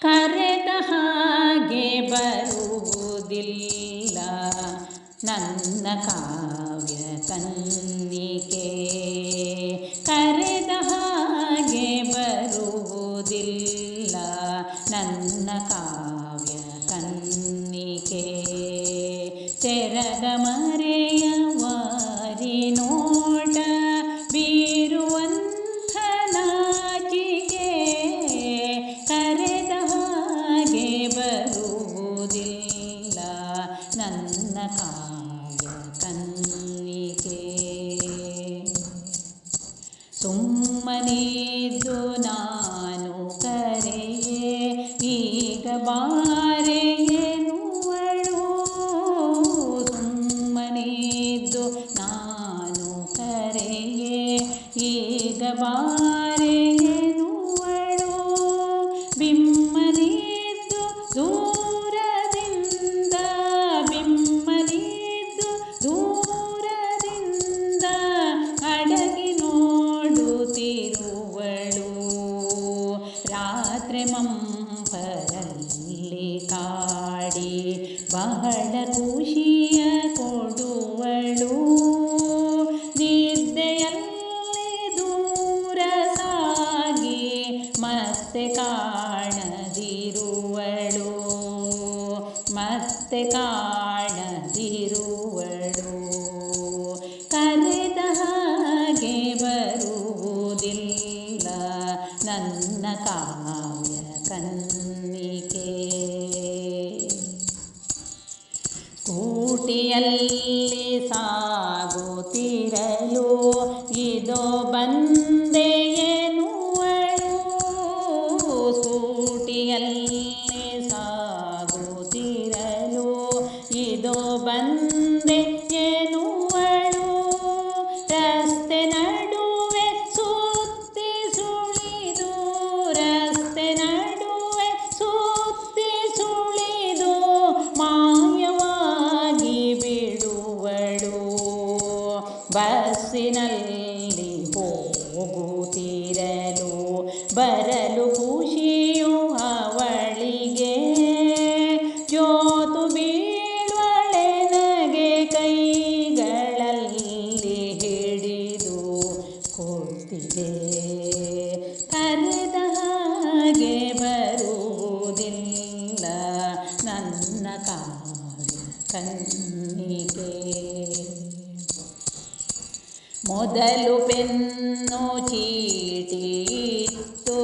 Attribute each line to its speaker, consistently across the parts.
Speaker 1: ಕರೆದ ಹಾಗೆ ಬರುವುದಿಲ್ಲ. ನನ್ನ ಕಾವ್ಯ ತನ್ನಿಕೆ ಕರೆದ ಹಾಗೆ ಬರುವುದಿಲ್ಲ. ನನ್ನ ಕಾವ್ಯ ತನ್ನಿಕೆ ತೆರದ ನನ್ನ ಕಾಯ ಕನ್ನಿಕೆ ಸುಮ್ಮನಿದ್ದು ನಾನು ಕರೆಯೇ ಈಗ ಬಾರೆ ಎನ್ನುವಳು. ಸುಮ್ಮನಿದ್ದು ನಾನು ಕರೆಯೇ ಈಗ ಬಾರೆ ಕಾಡಿ ಬಹಳ ಖುಷಿಯ ಕೊಡುವಳು. ನಿದ್ದೆಯಲ್ಲಿ ದೂರ ಸಾಗಿ ಮತ್ತೆ ಕಾಣದಿರುವಳು. ಮತ್ತೆ ಕಾಣದಿರುವಳು. ಕರೆದ ಹಾಗೆ ಬರುವುದಿಲ್ಲ ನನ್ನ ಕಾವ್ಯ ಕನ್ನಿಕೆ ಸ್ಕೂಟಿಯಲ್ಲಿ ಸಾಗುತ್ತಿರಲು ಇದೋ ಬಂದೆ ಎನ್ನುವಳು ಸ್ಕೂಟಿಯಲ್ಲಿ ಸಾಗುತ್ತಿರಲು ಇದೋ ಬಂದೆ ಬಸ್ಸಿನಲ್ಲಿ ಹೋಗುತ್ತಿರಲು ಬರಲು ಖುಷಿಯು ಅವಳಿಗೆ. ಜೋತು ಬೀಳ್ವಳೆನಗೆ ಕೈಗಳಲ್ಲಿ ಹಿಡಿದು ಕೊಡ್ತಿದೆ ಕರೆದ ಹಾಗೆ ಬರುವುದಿಲ್ಲ ನನ್ನ ಕಾಲ ಕನ್ನಿಕೆ ಮೊದಲು ಪೆನ್ನು ಚೀಟಿ ಇತ್ತು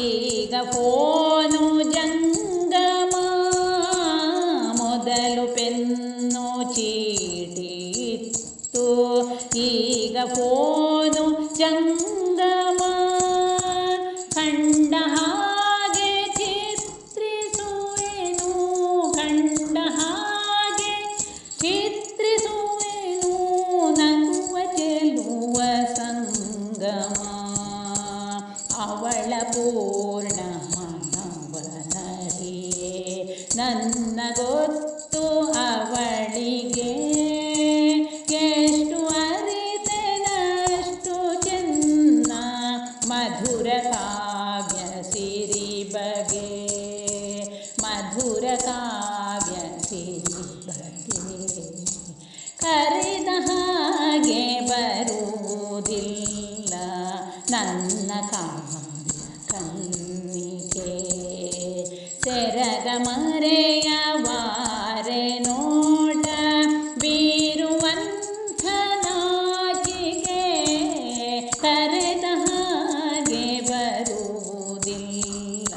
Speaker 1: ಈಗ ಫೋನು ಜಂಗಮ ಮೊದಲು ಪೆನ್ನು ಚೀಟಿ ಇತ್ತು ಈಗ ಫೋನು ಜಂಗಮ ಅವಳ ಪೂರ್ಣ ಮನವನರಿಯೇ ನನ್ನ ಗೊತ್ತು ಅವಳಿಗೆ ಎಷ್ಟು ಅರಿತೆನಷ್ಟು ಚೆನ್ನ ಮಧುರ ಕಾವ್ಯ ಸಿರಿ ಬಗೆ ಮಧುರ ಕಾವ್ಯ ಸಿರಿ ಬಗೆ ಕರೆದ ಸೆರಗ ನೋಟ ಬೀರುವಂಥ ಕರೆದ ಹಾಗೆ ಬರುವುದಿಲ್ಲ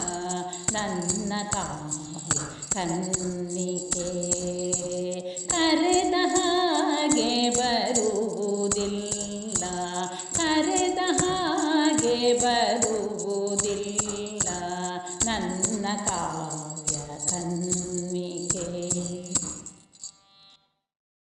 Speaker 1: ನನ್ನ ಕಾವ್ಯ ಕನ್ನಿಕೆ ಕರೆದ ಹಾಗೆ ಬರುವುದಿಲ್ಲ ಕರೆದ ಹಾಗೆ ಬರುವುದಿಲ್ಲ, ನನ್ನ ಕಾವ್ಯ